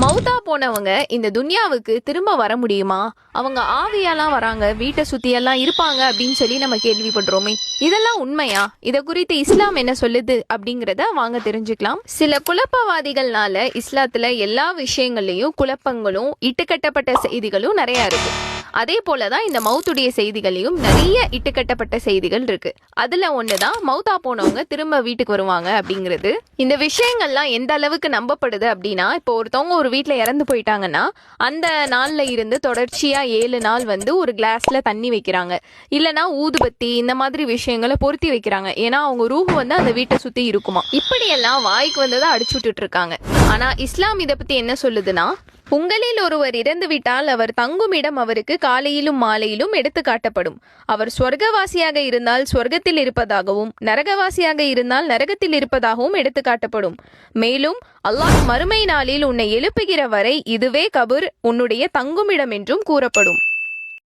மௌத்தா போனவங்க இந்த துன்யாவுக்கு திரும்ப வர முடியுமா? அவங்க ஆவியாலாம் வராங்க வீட்டை சுத்தி எல்லாம் இருப்பாங்க அப்படின்னு சொல்லி நம்ம கேள்விப்படுறோமே. இதெல்லாம் உண்மையா? இத குறித்து இஸ்லாம் என்ன சொல்லுது அப்படிங்கறத வாங்க தெரிஞ்சுக்கலாம். சில குழப்பவாதிகள்னால இஸ்லாத்துல எல்லா விஷயங்கள்லயும் குழப்பங்களும் இட்டுக்கட்டப்பட்ட செய்திகளும் நிறைய இருக்கு. அதே போலதான் இந்த மௌத்துடைய செய்திகளையும் நிறைய இட்டுக்கட்டப்பட்ட செய்திகள் இருக்கு. அதுல ஒண்ணுதான் மவுத்தா போனவங்க திரும்ப வீட்டுக்கு வருவாங்க அப்படிங்கிறது. இந்த விஷயங்கள்லாம் எந்த அளவுக்கு நம்பப்படுது அப்படின்னா இப்போ ஒருத்தவங்க ஒரு வீட்டில் இறந்து போயிட்டாங்கன்னா அந்த நாள்ல இருந்து தொடர்ச்சியா ஏழு நாள் வந்து ஒரு கிளாஸ்ல தண்ணி வைக்கிறாங்க. இல்லனா ஊதுபத்தி இந்த மாதிரி விஷயங்களை பொருத்தி வைக்கிறாங்க. ஏன்னா அவங்க ரூஹ் வந்து அந்த வீட்டை சுத்தி இருக்குமா. இப்படியெல்லாம் வாய்க்கு வந்ததை அடிச்சு விட்டுட்டு இருக்காங்க. ஆனா இஸ்லாம் இதை பத்தி என்ன சொல்லுதுன்னா உங்களில் ஒருவர் இறந்துவிட்டால் அவர் தங்கும் இடம் அவருக்கு காலையிலும் மாலையிலும் எடுத்து காட்டப்படும். அவர் சொர்க்கவாசியாக இருந்தால் சொர்க்கத்தில் இருப்பதாகவும் நரகவாசியாக இருந்தால் நரகத்தில் இருப்பதாகவும் எடுத்து காட்டப்படும். மேலும் அல்லாஹ் மறுமை நாளில் உன்னை எழுப்புகிற வரை இதுவே கபூர் உன்னுடைய தங்குமிடம் என்றும் கூறப்படும்.